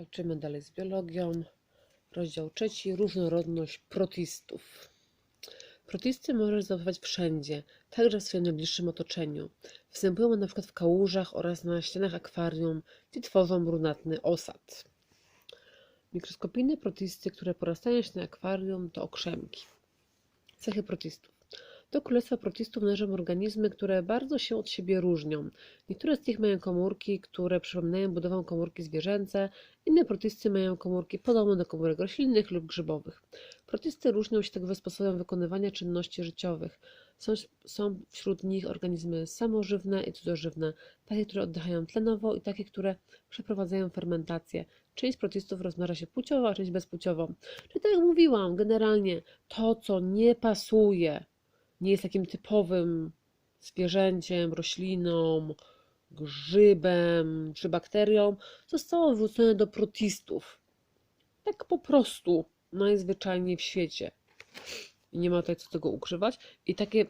Walczymy dalej z biologią. Rozdział trzeci. Różnorodność protistów. Protisty możesz zauważyć wszędzie, także w swoim najbliższym otoczeniu. Występują na przykład w kałużach oraz na ścianach akwarium, gdzie tworzą brunatny osad. Mikroskopijne protisty, które porastają się na akwarium, to okrzemki. Cechy protistów. Do królestwa protistów należą organizmy, które bardzo się od siebie różnią. Niektóre z nich mają komórki, które przypominają budowę komórki zwierzęce, inne protisty mają komórki podobne do komórek roślinnych lub grzybowych. Protisty różnią się także sposobem wykonywania czynności życiowych. Są, są wśród nich organizmy samożywne i cudzożywne, takie, które oddychają tlenowo i takie, które przeprowadzają fermentację. Część protistów rozmnaża się płciowo, a część bezpłciowo. Czyli tak jak mówiłam, generalnie to, co nie pasuje, nie jest takim typowym zwierzęciem, rośliną, grzybem czy bakterią, zostało wrzucone do protistów. Tak po prostu, najzwyczajniej w świecie. Nie ma tutaj co tego ukrywać. I takie,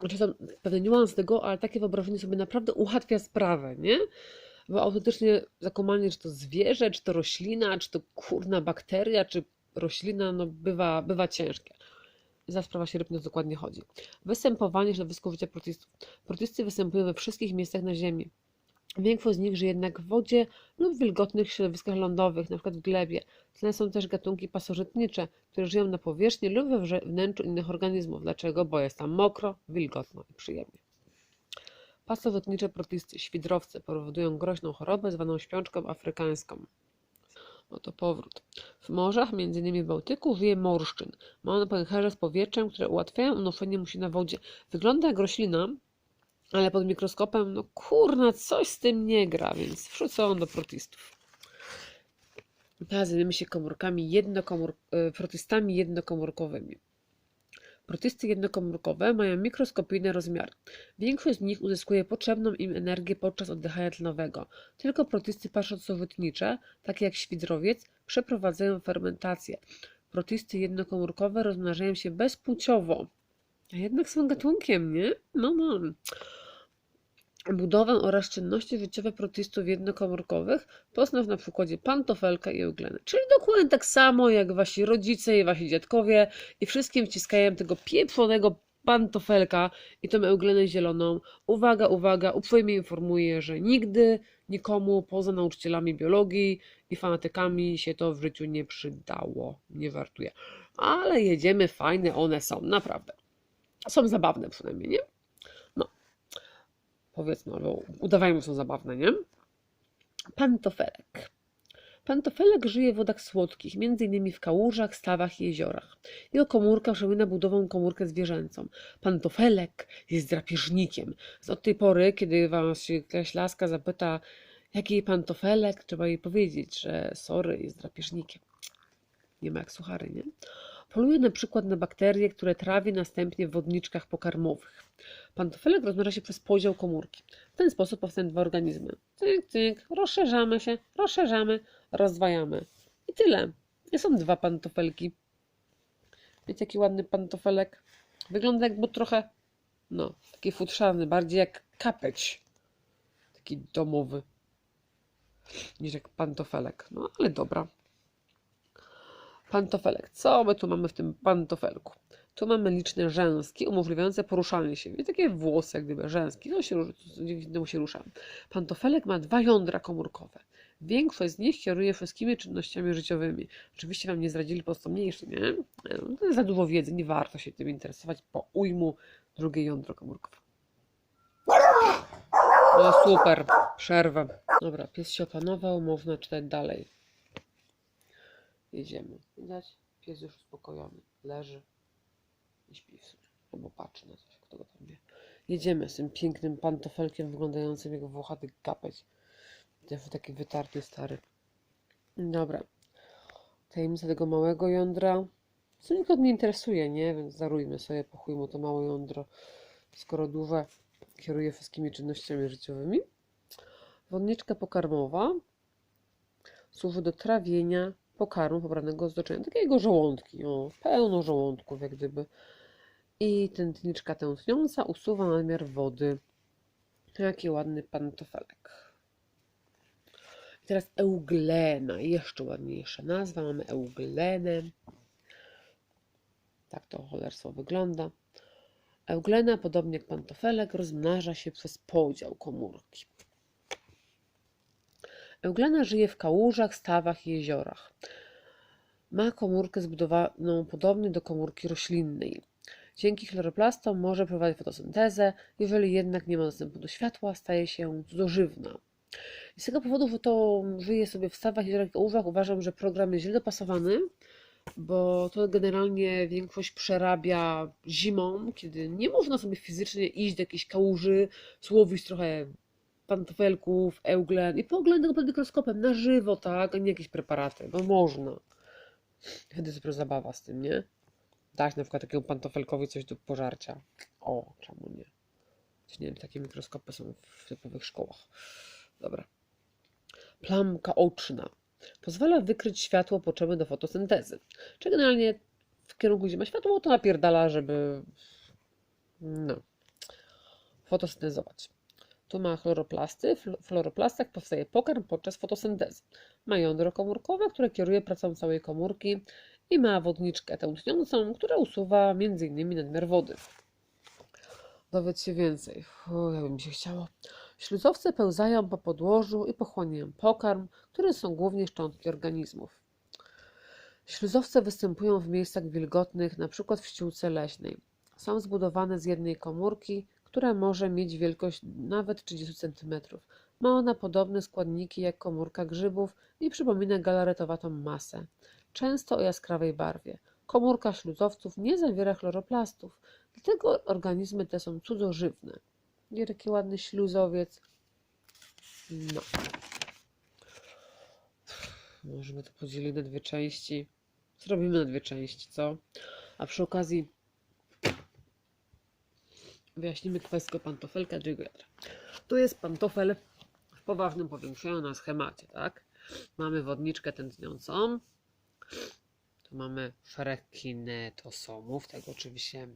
znaczy są pewne niuanse tego, ale takie wyobrażenie sobie naprawdę ułatwia sprawę, nie? Bo autentycznie zakumanie, czy to zwierzę, czy to roślina, czy to kurna bakteria, czy roślina, no bywa, bywa ciężkie za sprawa rybnie dokładnie chodzi. Występowanie środowisku życia protistów. Protysty występują we wszystkich miejscach na Ziemi. Większość z nich żyje jednak w wodzie lub w wilgotnych środowiskach lądowych, np. w glebie. Tlne są też gatunki pasożytnicze, które żyją na powierzchni lub we wnętrzu innych organizmów. Dlaczego? Bo jest tam mokro, wilgotno i przyjemnie. Pasożytnicze protisty, świdrowce, powodują groźną chorobę zwaną śpiączką afrykańską. Oto powrót. W morzach, m.in. w Bałtyku, żyje morszczyn. Ma on pęcherze z powietrzem, które ułatwiają unoszenie mu się na wodzie. Wygląda jak roślina, ale pod mikroskopem, no kurna, coś z tym nie gra, więc wrzucono do protistów. Teraz zajmiemy się komórkami jednokomór... e, protistami jednokomórkowymi. Protysty jednokomórkowe mają mikroskopijne rozmiary. Większość z nich uzyskuje potrzebną im energię podczas oddychania tlenowego. Tylko protysty paszosowytnicze, takie jak świdrowiec, przeprowadzają fermentację. Protysty jednokomórkowe rozmnażają się bezpłciowo. A jednak są gatunkiem, nie? No, no. Budowę oraz czynności życiowe protystów jednokomórkowych poznasz na przykładzie pantofelka i eugleny. Czyli dokładnie tak samo jak wasi rodzice i wasi dziadkowie i wszystkim wciskają tego pieprzonego pantofelka i tą euglenę zieloną. Uwaga, uwaga, uprzejmie informuję, że nigdy nikomu poza nauczycielami biologii i fanatykami się to w życiu nie przydało. Nie wartuje. Ale jedziemy, fajne one są, naprawdę. Są zabawne przynajmniej, nie? Powiedzmy, albo udawajmy, że są zabawne, nie? Pantofelek. Pantofelek żyje w wodach słodkich, m.in. w kałużach, stawach i jeziorach. Jego komórka przypomina budową komórkę zwierzęcą. Pantofelek jest drapieżnikiem. Od tej pory, kiedy was się jakaś laska zapyta, jaki pantofelek, trzeba jej powiedzieć, że sorry, jest drapieżnikiem. Nie ma jak suchary, nie? Poluje na przykład na bakterie, które trawi następnie w wodniczkach pokarmowych. Pantofelek rozmnaża się przez podział komórki. W ten sposób powstają dwa organizmy. Cyk, cyk, rozszerzamy się, rozszerzamy, rozdwajamy. I tyle. Nie są dwa pantofelki. Wiecie, jaki ładny pantofelek? Wygląda jakby trochę, no, taki futrzany, bardziej jak kapeć. Taki domowy. Niż jak pantofelek. No, ale dobra. Pantofelek. Co my tu mamy w tym pantofelku? Tu mamy liczne rzęski umożliwiające poruszanie się. I takie włosy, jak gdyby rzęski. No się, dzięki temu się ruszam. Pantofelek ma dwa jądra komórkowe. Większość z nich kieruje wszystkimi czynnościami życiowymi. Oczywiście Wam nie zdradzili po mniejszy, nie? No, to jest za dużo wiedzy, nie warto się tym interesować. Po ujmu drugie jądro komórkowe. No super, przerwę. Dobra, pies się opanował, można czytać dalej. Jedziemy. Widać? Pies już uspokojony. Leży i śpi w sumie. Albo patrzy na coś, kto go tam wie. Jedziemy z tym pięknym pantofelkiem wyglądającym jak włochaty kapeć. Taki wytarty stary. Dobra. Tajemnica tego małego jądra. Co nikogo nie interesuje, nie? Więc darujmy sobie po chuj mu to małe jądro. Skoro duże kieruje wszystkimi czynnościami życiowymi. Wodniczka pokarmowa służy do trawienia pokarmu pobranego z doczenia. Takiego żołądki, o, pełno żołądków jak gdyby. I tętniczka tętniąca usuwa nadmiar wody. Jaki ładny pantofelek. I teraz euglena, jeszcze ładniejsza nazwa. Mamy euglenę. Tak to cholerstwo wygląda. Euglena, podobnie jak pantofelek, rozmnaża się przez podział komórki. Euglena żyje w kałużach, stawach i jeziorach. Ma komórkę zbudowaną podobnie do komórki roślinnej. Dzięki chloroplastom może prowadzić fotosyntezę, jeżeli jednak nie ma dostępu do światła, staje się cudzożywna. I z tego powodu, to żyje sobie w stawach, i kałużach, uważam, że program jest źle dopasowany, bo to generalnie większość przerabia zimą, kiedy nie można sobie fizycznie iść do jakiejś kałuży, słowić trochę pantofelków, euglen i pooglądać go pod mikroskopem na żywo, tak, a nie jakieś preparaty, bo można. Wtedy dopiero zabawa z tym, nie? Dać na przykład takiemu pantofelkowi coś do pożarcia. O, czemu nie? Nie wiem, takie mikroskopy są w typowych szkołach. Dobra. Plamka oczna. Pozwala wykryć światło potrzebne do fotosyntezy. Czy generalnie w kierunku, gdzie ma światło, to napierdala, żeby no, fotosyntezować. Tu ma chloroplasty. W chloroplastach powstaje pokarm podczas fotosyntezy. Ma jądro komórkowe, które kieruje pracą całej komórki i ma wodniczkę tętniącą, która usuwa m.in. nadmiar wody. Dowiedz się więcej. O, jakby mi się chciało. Śluzowce pełzają po podłożu i pochłaniają pokarm, który są głównie szczątki organizmów. Śluzowce występują w miejscach wilgotnych, np. w ściółce leśnej. Są zbudowane z jednej komórki, która może mieć wielkość nawet 30 cm. Ma ona podobne składniki jak komórka grzybów i przypomina galaretowatą masę, często o jaskrawej barwie. Komórka śluzowców nie zawiera chloroplastów, dlatego organizmy te są cudzożywne. Nie taki ładny śluzowiec. No. Możemy to podzielić na dwie części. Zrobimy na dwie części, co? A przy okazji wyjaśnimy kwestię pantofelka jądra. Tu jest pantofel w poważnym powiększeniu na schemacie, tak? Mamy wodniczkę tętniącą. Tu mamy szereg kinetosomów. Tego oczywiście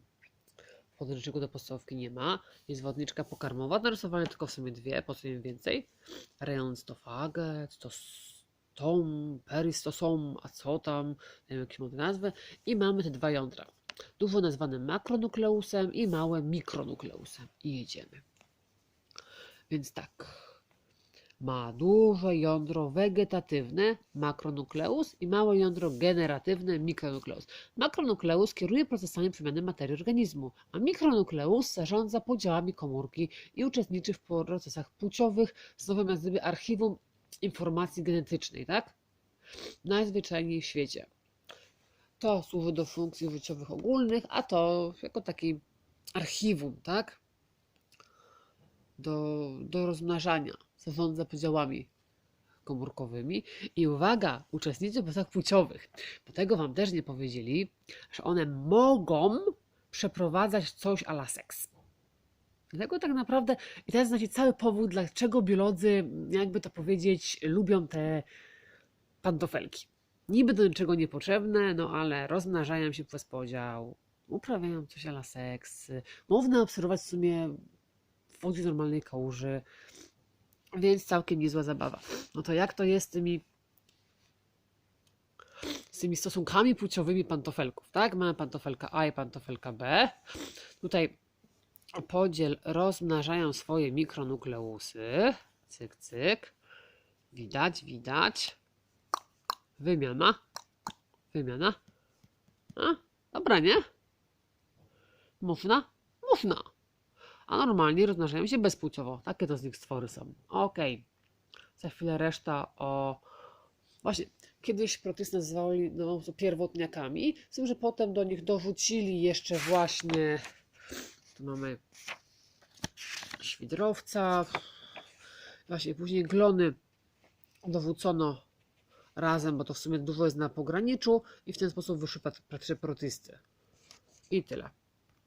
w podręczniku do podstawówki nie ma. Jest wodniczka pokarmowa, narysowane tylko w sumie dwie, po co im więcej. Rejon stofage, stostom, peristosom, a co tam, nie wiem jakie mamy nazwy. I mamy te dwa jądra. Dużo nazwane makronukleusem i małe mikronukleusem. I jedziemy. Więc tak. Ma duże jądro wegetatywne, makronukleus i małe jądro generatywne, mikronukleus. Makronukleus kieruje procesami przemiany materii organizmu, a mikronukleus zarządza podziałami komórki i uczestniczy w procesach płciowych, stanowią jak gdyby archiwum informacji genetycznej, tak? Najzwyczajniej w świecie. To służy do funkcji życiowych ogólnych, a to jako taki archiwum, tak? Do, do rozmnażania, zarządza podziałami komórkowymi. I uwaga, uczestniczy w procesach płciowych. Bo tego Wam też nie powiedzieli, że one mogą przeprowadzać coś a la seks. Dlatego tak naprawdę, i to jest znaczy cały powód, dlaczego biolodzy, jakby to powiedzieć, lubią te pantofelki. Niby do niczego niepotrzebne, no ale rozmnażają się przez podział, uprawiają coś ala seks. Można obserwować w sumie w wodzie normalnej kałuży, więc całkiem niezła zabawa. No to jak to jest z tymi z tymi stosunkami płciowymi pantofelków, tak? Mamy pantofelka A i pantofelka B. Tutaj podziel rozmnażają swoje mikronukleusy. Cyk, cyk. Widać, widać. Wymiana. Wymiana. A, dobra, nie? Można? Można. A normalnie rozmnażają się bezpłciowo. Takie to z nich stwory są. Okej. Za chwilę reszta o... Właśnie, kiedyś protesty nazywali no, pierwotniakami, z tym, że potem do nich dorzucili jeszcze właśnie... Tu mamy świdrowca. Właśnie później glony dowrócono razem, bo to w sumie dużo jest na pograniczu i w ten sposób wyszły praktycznie protysty. I tyle.